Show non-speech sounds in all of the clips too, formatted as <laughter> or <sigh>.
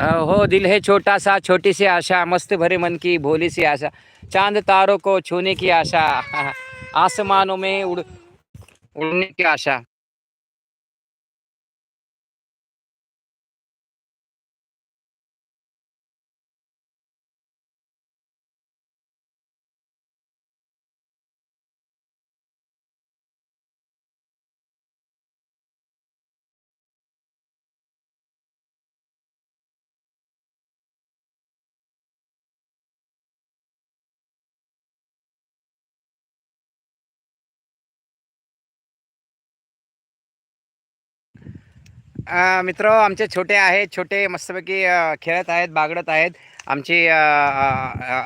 हो दिल है छोटा सा छोटी सी आशा मस्त भरे मन की भोली सी आशा। चांद तारों को छूने की आशा <laughs> आसमानों में उड़ उड़ने की आशा। मित्र आमचे छोटे आहेत छोटे मस्तपैकी खेळत आहेत बागडत आहेत. आमची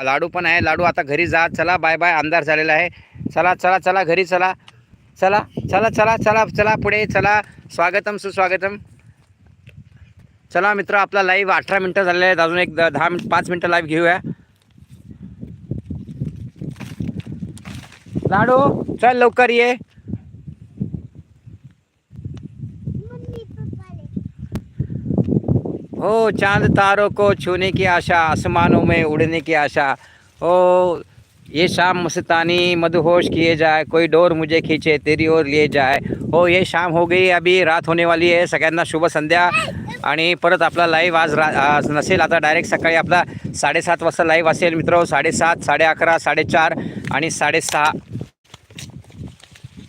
लाडू पण आहे. लाडू आता घरी जा चला बाय बाय अंधार झालेला आहे. चला चला चला घरी चला. चला चला चला चला चला पुढे चला. स्वागतम सुस्वागतम. चला मित्र आपला लाईव्ह अठरा मिनटं झालेले आहेत. अजून एक दहा मिनिट पाच मिनटं लाईव्ह घेऊया. लाडू चल लवकर ये. हो चांद तारों को छूने की आशा आसमानों में उड़ने की आशा। ओ ये शाम मस्तानी मदहोश किए जाए कोई डोर मुझे खींचे तेरी ओर लिए जाए। हो ये शाम हो गई अभी रात होने वाली आहे सगळ्यांना शुभ संध्या। आणि परत आपला लाईव्ह आज रा आज नसेल आता डायरेक्ट सकाळी आपला साडेसात वाजता लाईव्ह असेल मित्र साडेसात साडे अकरा साडेचार आणि साडेसहा.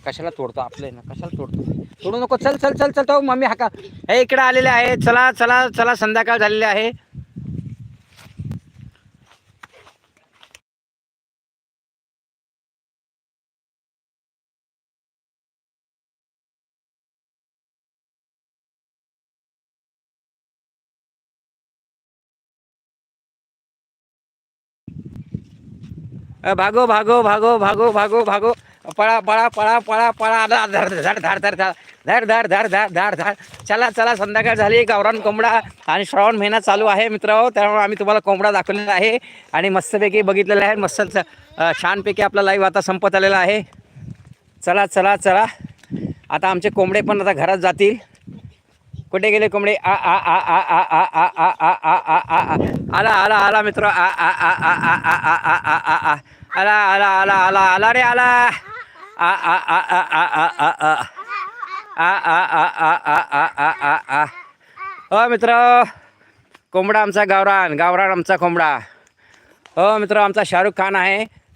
कशाला तोडतो आपले ना कशाला तोडतो? तोडू नको चल चल चल चल तो मम्मी हाका. हे इकडे आलेले आहे चला चला चला संध्याकाळ झालेली आहे. भागो भागो भागो भागो भागो भागो. पळा पळा पळा पळा पळा धड धड धड धड धड धड धड धड धड धड चला चला संध्याकाळ झाली गावरान कोंबडा आणि श्रावण महिना चालू आहे मित्र त्यामुळे आम्ही तुम्हाला कोंबडा दाखवलेला आहे आणि मस्तपैकी बघितलेला आहे मस्त छानपैकी आपला लाईव्ह आता संपत आलेला आहे चला चला चला आता आमचे कोंबडे पण आता घरात जातील कुठे गेले कोंबडे आ आ आ आ आ आ आ आ आ आ आ आ आ आला आला आला मित्र आ आ आ आ आ आ आ आ आ आ आ आला आला आला आला आला रे आला आ आ आ आ आ आ आ आ आ आ आ आ आ आ आ आ हो मित्र कोंबडा आमचा गावरान गावरान आमचा कोंबडा हो मित्र आमचा शाहरुख खान आहे